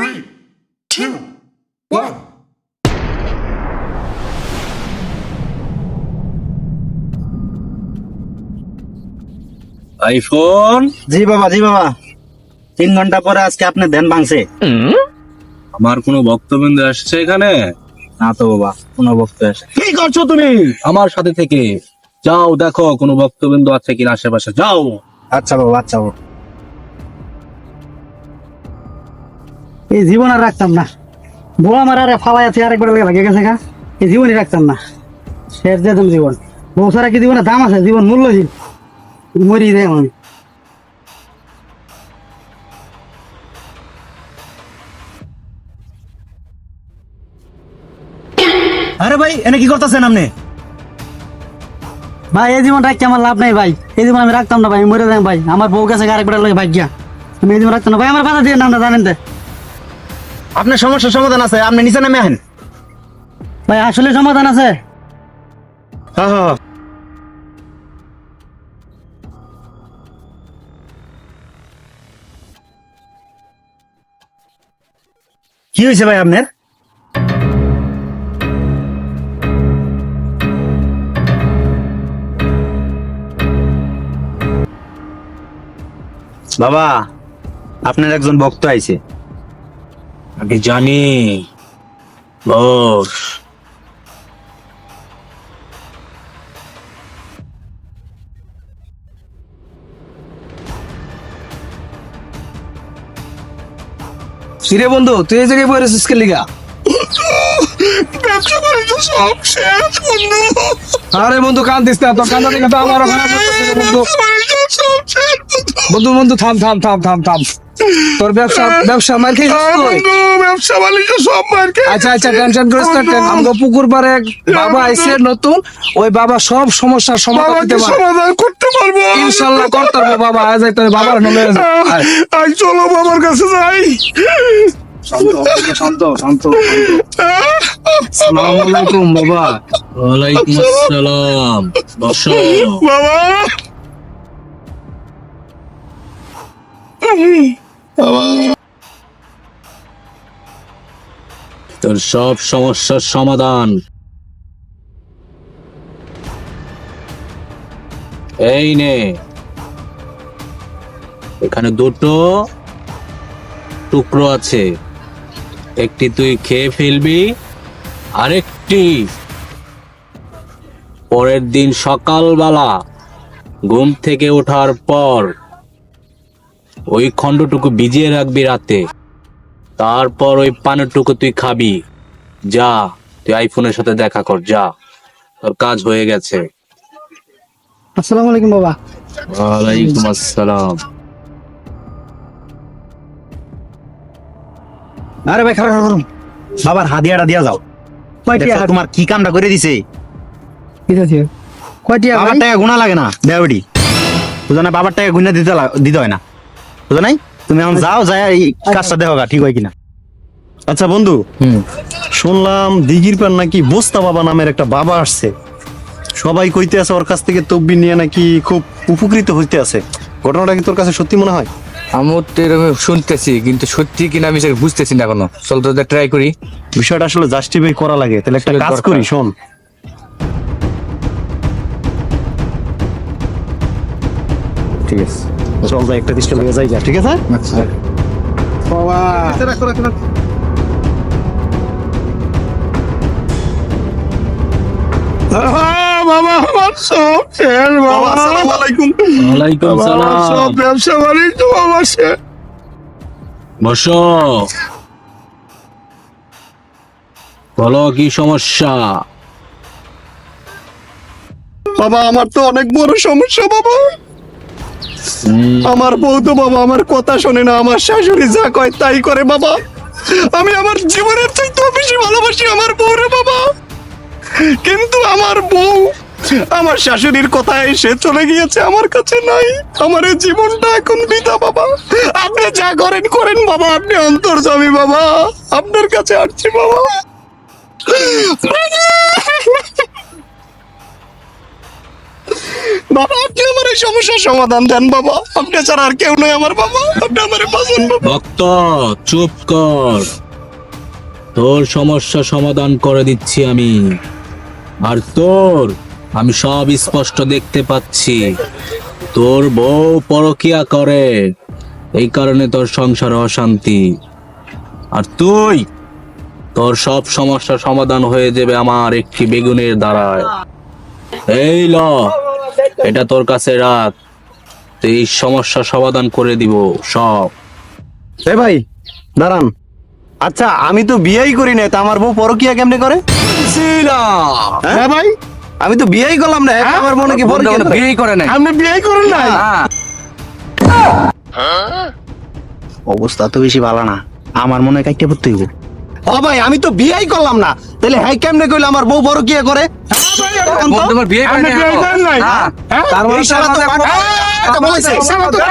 Three, two, one. IPhone? জি বাবা জি বাবা। তিন ঘণ্টা পরে আজকে আপনি ধ্যান ভাঙছে। আমার কোনো বক্তব্য আসছে এখানে? না তো বাবা কোনো বক্তব্য আসে। কি করছ তুমি? আমার সাথে থেকে যাও দেখো কোনো বক্তব্য আছে কিনা আশেপাশে? যাও। আচ্ছা বাবা আচ্ছা বাবা। এই জীবন আর রাখতাম না। বউ আমার আরে ফালাই আছে আরেকবার লেগে লাগে গেছে গা। এই জীবনই রাখতাম না। শেষ যেতাম জীবন। বউ ছাড়া কি জীবনে দাম আছে? জীবন মূল্যহীন। মরি দেয় আমি। আরে ভাই এনে কি করতেছেন আপনি? ভাই এই জীবন রাখতে আমার লাভ নাই ভাই। এই জীবন আমি রাখতাম না ভাই মরে যাই ভাই। আমার বউ গেছে গা আরেকবার লাগে ভাগ্যা। আমি এই জীবন রাখতাম না। ভাই আমার কথা দিয়ে নামটা জানেন তো আপনার সমস্যার সমাধান আছে আপনি নিচে নামে আহেন ভাই আসলে সমাধান আছে। হ্যাঁ হ্যাঁ। কি হয়েছে ভাই আপনার? বাবা আপনার একজন ভক্ত আইছে। আমি জানি। বস। কিরে বন্ধু তুই এই জায়গায় রেছিস লিগা? ব্যবসা বাণিজ্য সব শেষ বন্ধু। আরে বন্ধু কান্দিস না তো আমারও খারাপ বন্ধু বন্ধু বন্ধু থাম থাম থাম থাম থাম। তোর ব্যবসা ব্যবসা মার খেয়ে ব্যবসা বাণিজ্য সব মার্কে আচ্ছা আচ্ছা টেনশন করিস না আমগো পুকুর পারে বাবা আইছে নতুন ওই বাবা সব সমস্যার সমাধান বাবাকে দিতে পারে। সমাধান করতে পারব। ইনশাল্লাহ করতে পারব বাবা আজ তোর বাবার নলে আহ, আজ চলো বাবার কাছে যাই। শান্ত শান্ত আসসালামু আলাইকুম বাবা। ওয়ালাইকুম আসসালাম। বসো। বাবা। তোর সব সমস্যার সমাধান। এই নে। এখানে দুটো টুকরো আছে। একটি তুই খেয়ে ফেলবি, আরেকটি পরের দিন সকালবেলা ঘুম থেকে ওঠার পর ওই খণ্ডটুকু ভিজিয়ে রাখবি রাতে। তারপর ওই পানেরটুকু তুই খাবি। যা তুই আইফোনের সাথে দেখা কর যা। তোর কাজ হয়ে গেছে। আসসালামু আলাইকুম বাবা। ওয়ালাইকুম আসসালাম। আরে ভাই খারাপ খারাপ বাবার হাদিয়াটা দিয়া যাও। কয়টি দেখো তোমার কি কামটা করে দিছে। ঠিক আছে কয়টি বাবার টাকা গুণা লাগে না দেওয়াডি বুঝো না বাবার টাকা গুণা দিতে দিতে হয় না। বুঝো নাই? তুমি এখন যাও যাই এই কাজটা দেখো ঠিক হয় কিনা। আচ্ছা বন্ধু শুনলাম দিঘির পার নাকি বস্তা বাবা নামের একটা বাবা আসছে। সবাই কইতে আছে ওর কাছ থেকে তব্বি নিয়ে নাকি খুব উপকৃত হইতে আছে। ঘটনাটা কি তোর কাছে সত্যি মনে হয়? আমিও তো এরকম শুনতেছি কিন্তু সত্যি কিনা আমি সেটা বুঝতেছি না এখনও। চল তো ট্রাই করি। বিষয়টা আসলে জাস্টিফাই করা লাগে। তাহলে একটা কাজ করি শোন। ঠিক আছে। চল যাই একটা যাই যা ঠিক আছে? আহ, বাবা আমার সব শেষ বাবা। আসসালামু আলাইকুম। ওয়ালাইকুম বাবা, সব ব্যবসা বাণিজ্য বাবা শেষ বসো। বলো কি সমস্যা? বাবা আমার তো অনেক বড় সমস্যা বাবা। আমার তো বাবা আমার কথা শোনে না, আমার শাশুড়ি যা কয় তাই করে বাবা। আমি আমার জীবনের চাইতেও বেশি ভালোবাসি আমার বউরে বাবা। কিন্তু আমার বউ, আমার শাশুড়ির কথায় সে চলে গিয়েছে আমার কাছে নাই। আমার জীবনটা এখন বিধা বাবা। আপনি যা করেন করেন বাবা। আপনি অন্তর্জামী বাবা। আপনার কাছে আসছি বাবা। বাবা, আপনি সমস্যার সমাধান দেন বাবা। আপনি ছাড়া আর কেউ নয় আমার বাবা। আপনি আমার ভক্ত, চুপ কর। তোর সমস্যা সমাধান করে দিচ্ছি আমি। আর তোর, আমি সব স্পষ্ট দেখতে পাচ্ছি। তোর বউ পরকিয়া করে। এই কারণে তোর সংসার অশান্তি। আর তুই, তোর সব সমস্যা সমাধান হয়ে যাবে আমার একটি বেগুনের দ্বারায়। এই ল। এটা তোর কাছে রাখ তুই এই সমস্যা সমাধান করে দিব সব। এ ভাই দাঁড়ান। আচ্ছা আমি তো বিয়েই করি না তা আমার বউ পরকিয়া কেমনে করে? হ্যাঁ ভাই আমি তো বিয়েই করলাম না আমার মনে কি পরকিয়া করে? বিয়েই করে নাই। আপনি বিয়ে করেন না। হ্যাঁ। অবস্থা তো বেশি ভালো না আমার মনে হয় কাইটে পড়তে হইব। ও ভাই আমি তো বিয়েই করলাম না তাহলে হ্যাঁ কেমনে কইলে আমার বউ বড় কি করে তোমার বিয়ে? হ্যাঁ। মানে আমাদের-